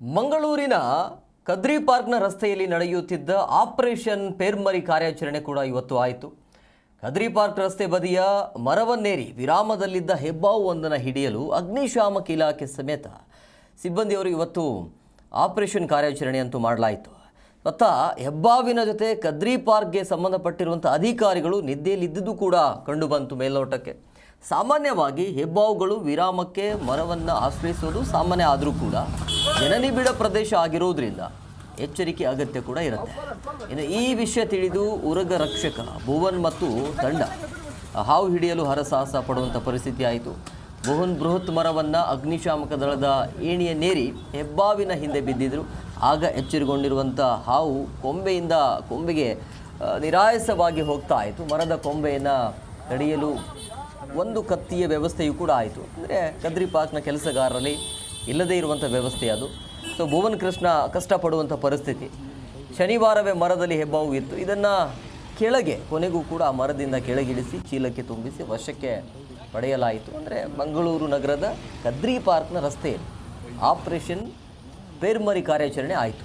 ಮಂಗಳೂರಿನ ಕದ್ರಿ ಪಾರ್ಕ್ನ ರಸ್ತೆಯಲ್ಲಿ ನಡೆಯುತ್ತಿದ್ದ ಆಪರೇಷನ್ ಪೇರ್ಮರಿ ಕಾರ್ಯಾಚರಣೆ ಕೂಡ ಇವತ್ತು ಆಯಿತು. ಕದ್ರಿ ಪಾರ್ಕ್ ರಸ್ತೆ ಬದಿಯ ಮರವನ್ನೇರಿ ವಿರಾಮದಲ್ಲಿದ್ದ ಹೆಬ್ಬಾವು ಒಂದನ್ನು ಹಿಡಿಯಲು ಅಗ್ನಿಶಾಮಕ ಇಲಾಖೆ ಸಮೇತ ಸಿಬ್ಬಂದಿಯವರು ಇವತ್ತು ಆಪರೇಷನ್ ಕಾರ್ಯಾಚರಣೆಯಂತೂ ಮಾಡಲಾಯಿತು. ಮತ್ತ ಹೆಬ್ಬಾವಿನ ಜೊತೆ ಕದ್ರಿ ಪಾರ್ಕ್ಗೆ ಸಂಬಂಧಪಟ್ಟಿರುವಂಥ ಅಧಿಕಾರಿಗಳು ನಿದ್ದೆಯಲ್ಲಿದ್ದುದು ಕೂಡ ಕಂಡುಬಂತು ಮೇಲ್ನೋಟಕ್ಕೆ. ಸಾಮಾನ್ಯವಾಗಿ ಹೆಬ್ಬಾವುಗಳು ವಿರಾಮಕ್ಕೆ ಮರವನ್ನು ಆಶ್ರಯಿಸೋದು ಸಾಮಾನ್ಯ ಆದರೂ ಕೂಡ ಜನನಿಬಿಡ ಪ್ರದೇಶ ಆಗಿರೋದ್ರಿಂದ ಎಚ್ಚರಿಕೆ ಅಗತ್ಯ ಕೂಡ ಇರುತ್ತೆ. ಇನ್ನು ಈ ವಿಷಯ ತಿಳಿದು ಉರಗ ರಕ್ಷಕ, ಭುವನ್ ಮತ್ತು ತಂಡ ಹಾವು ಹಿಡಿಯಲು ಹರಸಾಹಸ ಪಡುವಂಥ ಪರಿಸ್ಥಿತಿ ಆಯಿತು. ಭುವನ್ ಬೃಹತ್ ಮರವನ್ನು ಅಗ್ನಿಶಾಮಕ ದಳದ ಏಣಿಯ ನೇರಿ ಹೆಬ್ಬಾವಿನ ಹಿಂದೆ ಬಿದ್ದಿದ್ರು. ಆಗ ಎಚ್ಚರಿಗೊಂಡಿರುವಂಥ ಹಾವು ಕೊಂಬೆಯಿಂದ ಕೊಂಬೆಗೆ ನಿರಾಯಾಸವಾಗಿ ಹೋಗ್ತಾ ಆಯಿತು. ಮರದ ಕೊಂಬೆಯನ್ನು ತಡೆಯಲು ಒಂದು ಕತ್ತಿಯ ವ್ಯವಸ್ಥೆಯೂ ಕೂಡ ಆಯಿತು. ಅಂದರೆ ಕದ್ರಿ ಪಾರ್ಕ್ನ ಕೆಲಸಗಾರರಲ್ಲಿ ಇಲ್ಲದೇ ಇರುವಂಥ ವ್ಯವಸ್ಥೆ ಅದು. ಸೊ ಭುವನ್ ಕೃಷ್ಣ ಕಷ್ಟಪಡುವಂಥ ಪರಿಸ್ಥಿತಿ. ಶನಿವಾರವೇ ಮರದಲ್ಲಿ ಹೆಬ್ಬಾವು ಇತ್ತು. ಇದನ್ನು ಕೆಳಗೆ, ಕೊನೆಗೂ ಕೂಡ ಆ ಮರದಿಂದ ಕೆಳಗಿಳಿಸಿ, ಚೀಲಕ್ಕೆ ತುಂಬಿಸಿ ವಶಕ್ಕೆ ಪಡೆಯಲಾಯಿತು. ಅಂದರೆ ಮಂಗಳೂರು ನಗರದ ಕದ್ರಿ ಪಾರ್ಕ್ನ ರಸ್ತೆಯಲ್ಲಿ ಆಪರೇಷನ್ ಬೇರ್ಮರಿ ಕಾರ್ಯಾಚರಣೆ ಆಯಿತು.